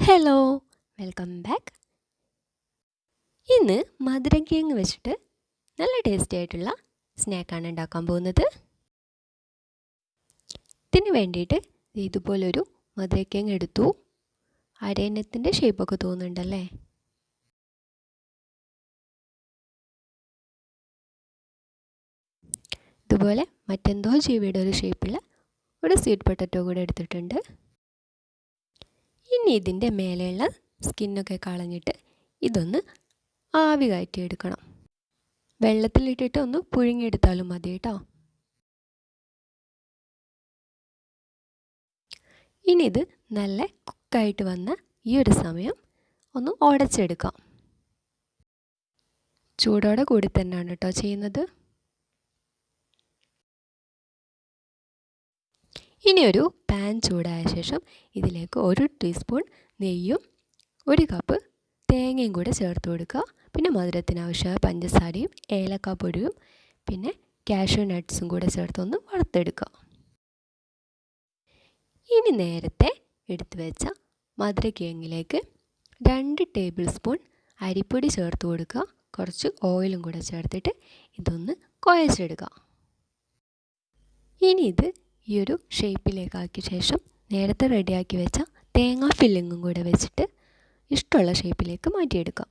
Hello welcome back ഇന്ന് മധുരക്കിഴങ്ങ് വെച്ചിട്ട് നല്ല ടേസ്റ്റി ആയിട്ടുള്ള സ്നാക്കാണ് ഉണ്ടാക്കാൻ പോകുന്നത്. ഇതിന് വേണ്ടിയിട്ട് ഇതുപോലൊരു മധുരക്കിഴങ്ങ് എടുത്തു. അരയന്നത്തിന്റെ ഷേപ്പൊക്കെ തോന്നുന്നുണ്ടല്ലേ? ഇതുപോലെ മറ്റെന്തോ ജീവിയുടെ ഒരു ഷേപ്പുള്ള ഒരു സ്വീറ്റ് പൊട്ടറ്റോ കൂടെ എടുത്തിട്ടുണ്ട്. ഇനി ഇതിന്റെ മേലെയുള്ള സ്കിന്നൊക്കെ കളഞ്ഞിട്ട് ഇതൊന്ന് ആവി കയറ്റിയെടുക്കണം. വെള്ളത്തിലിട്ടിട്ട് ഒന്ന് പുഴുങ്ങിയെടുത്താലും മതി കേട്ടോ. ഇനി ഇത് നല്ല കുക്കായിട്ട് വന്ന ഈ ഒരു സമയം ഒന്ന് ഉടച്ചെടുക്കാം. ചൂടോടെ കൂടി തന്നെയാണ് കേട്ടോ ചെയ്യുന്നത്. ഇനി ഒരു പാൻ ചൂടായ ശേഷം ഇതിലേക്ക് ഒരു ടീസ്പൂൺ നെയ്യും ഒരു കപ്പ് തേങ്ങയും കൂടെ ചേർത്ത് കൊടുക്കുക. പിന്നെ മധുരത്തിനാവശ്യമായ പഞ്ചസാരയും ഏലക്കാപ്പൊടിയും പിന്നെ കാഷ്യൂ നട്ട്സും കൂടെ ചേർത്തൊന്ന് വറുത്തെടുക്കുക. ഇനി നേരത്തെ എടുത്തു വെച്ച മധുരക്കിഴങ്ങിലേക്ക് രണ്ട് ടേബിൾ സ്പൂൺ അരിപ്പൊടി ചേർത്ത് കൊടുക്കുക. കുറച്ച് ഓയിലും കൂടെ ചേർത്തിട്ട് ഇതൊന്ന് കുഴച്ചെടുക്കുക. ഇനി ഇത് ഈ ഒരു ഷേപ്പിലേക്കാക്കിയ ശേഷം നേരത്തെ റെഡിയാക്കി വെച്ച തേങ്ങാ ഫില്ലിങ്ങും കൂടെ വെച്ചിട്ട് ഇഷ്ടമുള്ള ഷേപ്പിലേക്ക് മാറ്റിയെടുക്കാം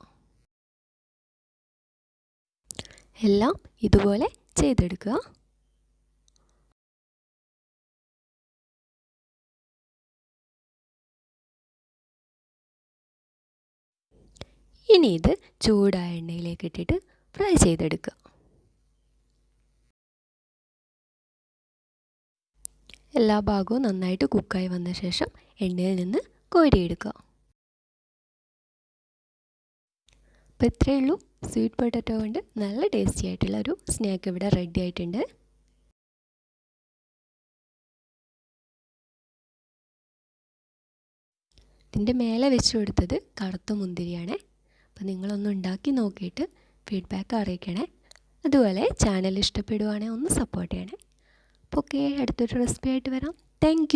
എല്ലാം ഇതുപോലെ ചെയ്തെടുക്കുക. ഇനി ഇത് ചൂടായ എണ്ണയിലേക്ക് ഇട്ടിട്ട് ഫ്രൈ ചെയ്തെടുക്കുക. എല്ലാ ഭാഗവും നന്നായിട്ട് കുക്കായി വന്ന ശേഷം എണ്ണയിൽ നിന്ന് കോരിയെടുക്കുക. അപ്പോൾ ഇത്രയേ ഉള്ളൂ. സ്വീറ്റ് പൊട്ടറ്റോ കൊണ്ട് നല്ല ടേസ്റ്റി ആയിട്ടുള്ള ഒരു സ്നാക്ക് ഇവിടെ റെഡി ആയിട്ടുണ്ട്. ഇതിന്റെ മേലെ വെച്ച് കൊടുത്തത് കറുത്ത മുന്തിരിയാണ്. അപ്പോൾ നിങ്ങളൊന്ന് ഉണ്ടാക്കി നോക്കിയിട്ട് ഫീഡ്ബാക്ക് അറിയിക്കണേ. അതുപോലെ ചാനൽ ഇഷ്ടപ്പെടുവാണെങ്കിൽ ഒന്ന് സപ്പോർട്ട് ചെയ്യണേ. അപ്പോൾ ഓക്കെ അടുത്തൊരു റെസിപ്പി ആയിട്ട് വരാം. താങ്ക്